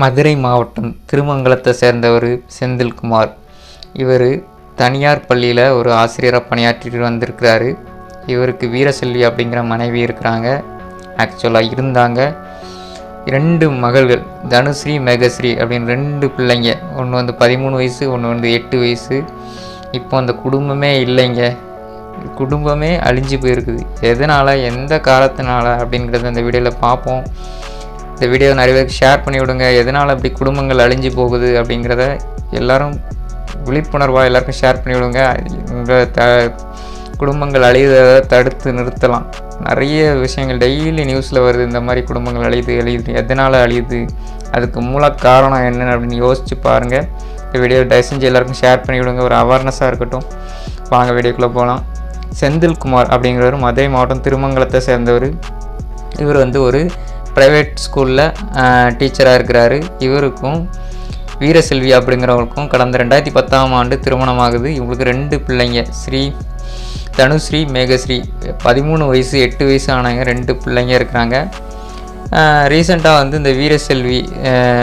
மதுரை மாவட்டம் திருமங்கலத்தை சேர்ந்தவர் செந்தில்குமார். இவர் தனியார் பள்ளியில் ஒரு ஆசிரியராக பணியாற்றிட்டு வந்திருக்கிறாரு. இவருக்கு வீரசெல்வி அப்படிங்கிற மனைவி இருக்கிறாங்க. ஆக்சுவலாக இருந்தாங்க. ரெண்டு மகள்கள் தனுஸ்ரீ மேகஸ்ரீ அப்படின்னு ரெண்டு பிள்ளைங்க. ஒன்று வந்து பதிமூணு வயசு ஒன்று வந்து எட்டு வயசு. இப்போ அந்த குடும்பமே இல்லைங்க. குடும்பமே அழிஞ்சு போயிருக்குது. எதனால் எந்த காலத்தினால அப்படிங்கிறத அந்த வீடியோவில் பார்ப்போம். இந்த வீடியோ நிறைய பேருக்கு ஷேர் பண்ணி விடுங்க. எதனால் அப்படி குடும்பங்கள் அழிஞ்சு போகுது அப்படிங்கிறத எல்லாரும் விழிப்புணர்வாக எல்லாருக்கும் ஷேர் பண்ணி விடுங்க. உங்கள் த குடும்பங்கள் அழியுதை தடுத்து நிறுத்தலாம். நிறைய விஷயங்கள் டெய்லி நியூஸில் வருது இந்த மாதிரி குடும்பங்கள் அழியுது அழியுது. எதனால் அழியுது? அதுக்கு மூல காரணம் என்னென்னு அப்படின்னு யோசிச்சு பாருங்கள் இந்த வீடியோ தயவு செஞ்சு எல்லாருக்கும் ஷேர் பண்ணி விடுங்க. ஒரு அவேர்னஸாக இருக்கட்டும். வாங்க வீடியோக்குள்ளே போகலாம் செந்தில்குமார் அப்படிங்கிறவர் மதுரை மாவட்டம் திருமங்கலத்தை சேர்ந்தவர். இவர் வந்து ஒரு ப்ரைவேட் ஸ்கூலில் டீச்சராக இருக்கிறாரு. இவருக்கும் வீரசெல்வி அப்படிங்கிறவங்களுக்கும் கடந்த ரெண்டாயிரத்தி பத்தாம் ஆண்டு திருமணமாகுது. இவங்களுக்கு ரெண்டு பிள்ளைங்க ஸ்ரீ தனுஸ்ரீ மேகஸ்ரீ. பதிமூணு வயசு எட்டு வயசு ஆனவங்க ரெண்டு பிள்ளைங்க இருக்கிறாங்க. ரீசெண்டாக வந்து இந்த வீரசெல்வி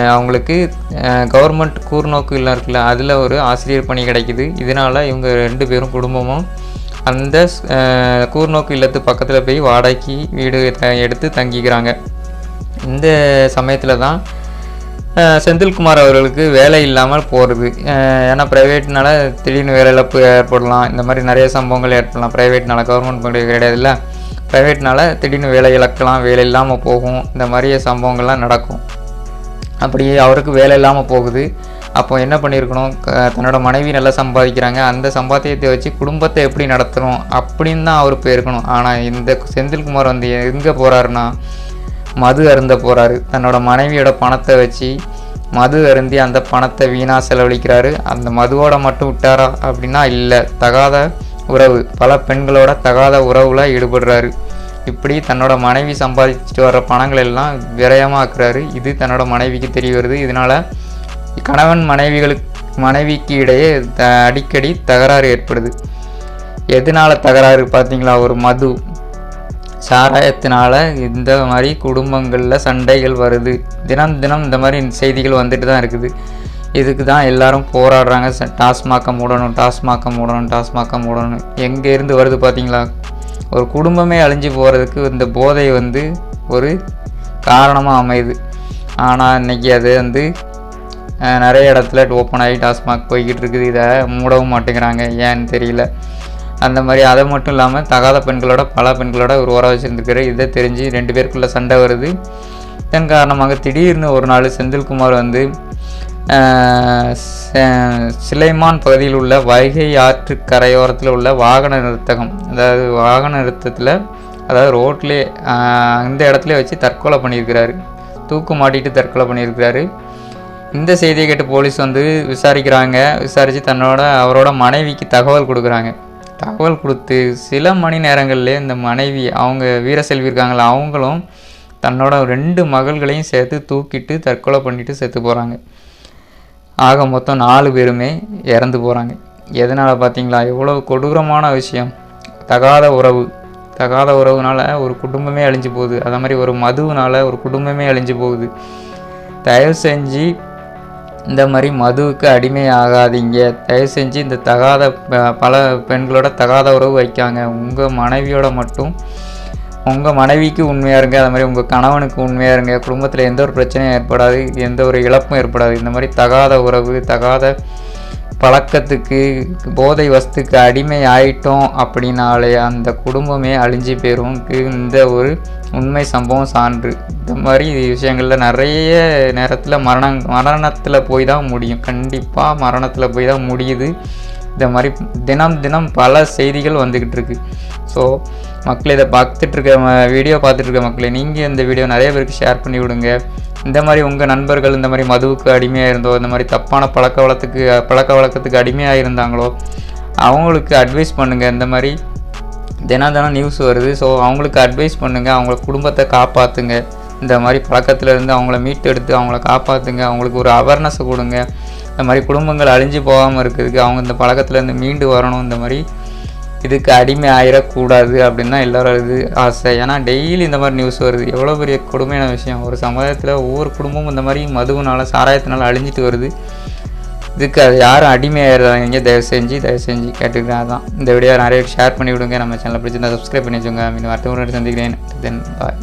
அவங்களுக்கு கவர்மெண்ட் கூர்நோக்கு இல்லம் இருக்குல்ல அதில் ஒரு ஆசிரியர் பணி கிடைக்குது. இதனால் இவங்க ரெண்டு பேரும் குடும்பமும் அந்த கூர்நோக்கு இல்லத்து பக்கத்தில் போய் வாடகைக்கு வீடு த- எடுத்து தங்கிக்கிறாங்க. இந்த சமயத்தில் தான் செந்தில்குமார் அவர்களுக்கு வேலை இல்லாமல் போகிறது ஏன்னா ப்ரைவேட்னால திடீர்னு வேலை இழப்பு ஏற்படலாம். இந்த மாதிரி நிறைய சம்பவங்கள் ஏற்படலாம். ப்ரைவேட்னால கவர்மெண்ட் கிடையாது கிடையாதுல்ல ப்ரைவேட்னால திடீர்னு வேலை இழக்கலாம் வேலை இல்லாமல் போகும். இந்த மாதிரி சம்பவங்கள்லாம் நடக்கும். அப்படி அவருக்கு வேலை இல்லாமல் போகுது. அப்போ என்ன பண்ணியிருக்கணும் க- தன்னோட மனைவி நல்லா சம்பாதிக்கிறாங்க. அந்த சம்பாத்தியத்தை வச்சு குடும்பத்தை எப்படி நடத்தணும்? அப்படின்னு தான் அவர் போயிருக்கணும். ஆனால் இந்த செந்தில்குமார் வந்து எங்கே போகிறாருன்னா மது அருந்த போகிறாரு தன்னோட மனைவியோட பணத்தை வச்சு மது அருந்தி அந்த பணத்தை வீணாக செலவழிக்கிறாரு. அந்த மதுவோட மட்டும் விட்டாரா அப்படின்னா இல்லை. தகாத உறவு. பல பெண்களோட தகாத உறவில் ஈடுபடுறாரு. இப்படி தன்னோட மனைவி சம்பாதிச்சுட்டு வர்ற பணங்கள் எல்லாம் விரயமாக்குறாரு. இது தன்னோட மனைவிக்கு தெரிய வருது. இதனால் கணவன் மனைவிகளுக்கு மனைவிக்கு இடையே த அடிக்கடி தகராறு ஏற்படுது. எதனால தகராறு? பார்த்தீங்களா ஒரு மது சாராயத்தினால இந்த மாதிரி குடும்பங்களில் சண்டைகள் வருது. தினம் தினம் இந்த மாதிரி செய்திகள் வந்துட்டு தான் இருக்குது. இதுக்கு தான் எல்லாரும் போராடுறாங்க. ச- மூடணும் டாஸ்மாகை மூடணும் டாஸ்மாகை மூடணும். எங்கேருந்து வருது பார்த்தீங்களா ஒரு குடும்பமே அழிஞ்சு போகிறதுக்கு இந்த போதை வந்து ஒரு காரணமாக அமையுது. ஆனால் இன்றைக்கி அது வந்து நிறைய இடத்துல ஓப்பன் ஆகி டாஸ்மாக் போய்கிட்டு இருக்குது. இதை மூடவும் மாட்டேங்கிறாங்க. ஏன்னு தெரியல. அந்த மாதிரி அதை மட்டும் இல்லாமல் தகாத பெண்களோட பல பெண்களோட ஒரு உறவு வச்சுருந்துருக்காரு இதை தெரிஞ்சு ரெண்டு பேருக்குள்ளே சண்டை வருது. இதன் காரணமாக திடீர்னு ஒரு நாள் செந்தில்குமார் வந்து சிலைமான் பகுதியில் உள்ள வைகை ஆற்று கரையோரத்தில் உள்ள வாகன நிறுத்தகம் அதாவது வாகன நிறுத்தத்தில் அதாவது ரோட்லேயே அந்த இடத்துல வச்சு தற்கொலை பண்ணியிருக்கிறாரு. தூக்கு மாட்டிட்டு தற்கொலை பண்ணியிருக்கிறாரு. இந்த செய்தியை கேட்டு போலீஸ் வந்து விசாரிக்கிறாங்க. விசாரித்து தன்னோட அவரோட மனைவிக்கு தகவல் கொடுக்குறாங்க. தகவல் கொடுத்து சில மணி நேரங்களில் இந்த மனைவி அவங்க வீரசெல்வி இருக்காங்களா அவங்களும் தன்னோட ரெண்டு மகள்களையும் சேர்த்து தூக்கிட்டு தற்கொலை பண்ணிட்டு செத்து போகிறாங்க ஆக மொத்தம் நாலு பேருமே இறந்து போகிறாங்க எதனால் பார்த்தீங்களா எவ்வளோ கொடூரமான விஷயம். தகாத உறவு. தகாத உறவுனால ஒரு குடும்பமே அழிஞ்சு போகுது. அதே மாதிரி ஒரு மதுவுனால ஒரு குடும்பமே அழிஞ்சு போகுது. தயவு செஞ்சு இந்த மாதிரி மதுவுக்கு அடிமை ஆகாதீங்க தயவு செஞ்சு இந்த தகாத ப- பல பெண்களோட தகாத உறவு வைக்காங்க. உங்கள் மனைவியோட மட்டும் உங்கள் மனைவிக்கு உண்மையாக இருங்க அது மாதிரி உங்கள் கணவனுக்கு உண்மையாக இருங்க. குடும்பத்தில் எந்த ஒரு பிரச்சனையும் ஏற்படாது எந்த ஒரு இழப்பும் ஏற்படாது. இந்த மாதிரி தகாத உறவு தகாத பழக்கத்துக்கு போதை வஸ்துக்கு அடிமை ஆயிட்டோம் அப்படின்னாலே அந்த குடும்பமே அழிஞ்சு போயிடும் இந்த ஒரு உண்மை சம்பவம் சான்று. இந்த மாதிரி விஷயங்களில் நிறைய நேரத்தில் மரணம் மரணத்தில் போய் தான் முடியும். கண்டிப்பாக மரணத்தில் போய் தான் முடியுது. இந்த மாதிரி தினம் தினம் பல செய்திகள் வந்துக்கிட்டு இருக்கு. ஸோ மக்கள் இதை பார்த்துட்ருக்க வீடியோ பார்த்துட்ருக்க மக்களை நீங்கள் இந்த வீடியோ நிறைய பேருக்கு ஷேர் பண்ணி விடுங்க. இந்த மாதிரி உங்கள் நண்பர்கள் இந்த மாதிரி மதுவுக்கு அடிமையாக இருந்தோ இந்த மாதிரி தப்பான பழக்க வளத்துக்கு பழக்க வழக்கத்துக்கு அடிமையாக இருந்தாங்களோ அவங்களுக்கு அட்வைஸ் பண்ணுங்கள் இந்த மாதிரி தினம் தினம் நியூஸ் வருது. ஸோ அவங்களுக்கு அட்வைஸ் பண்ணுங்கள் அவங்கள குடும்பத்தை காப்பாற்றுங்க இந்த மாதிரி பழக்கத்துலேருந்து அவங்கள மீட்டெடுத்து அவங்கள காப்பாற்றுங்க அவங்களுக்கு ஒரு அவேர்னஸை கொடுங்க. இந்த மாதிரி குடும்பங்கள் அழிஞ்சு போகாமல் இருக்கிறதுக்கு அவங்க இந்த பழக்கத்துலேருந்து மீண்டு வரணும். இந்த மாதிரி இதுக்கு அடிமை ஆயிடக்கூடாது அப்படின்னு தான் எல்லோரும் இது ஆசை. ஏன்னா டெய்லி இந்த மாதிரி நியூஸ் வருது. எவ்வளோ பெரிய கொடுமையான விஷயம். ஒரு சமுதாயத்தில் ஒவ்வொரு குடும்பமும் இந்த மாதிரி மதுவுனால சாராயத்தினால அழிஞ்சிட்டு வருது. இதுக்கு அது யாரும் அடிமையாயிடுறாங்க தயவு செஞ்சு தயவு செஞ்சு கேட்டுக்கிறேன் அதான். இந்த வீடியோ நிறைய ஷேர் பண்ணி விடுங்க நம்ம சேனலை பிடிச்சிருந்தா சப்ஸ்கிரைப் பண்ணி வச்சுங்க மீன் வார்த்தை முறை சந்திக்கிறேன். தென் பாய்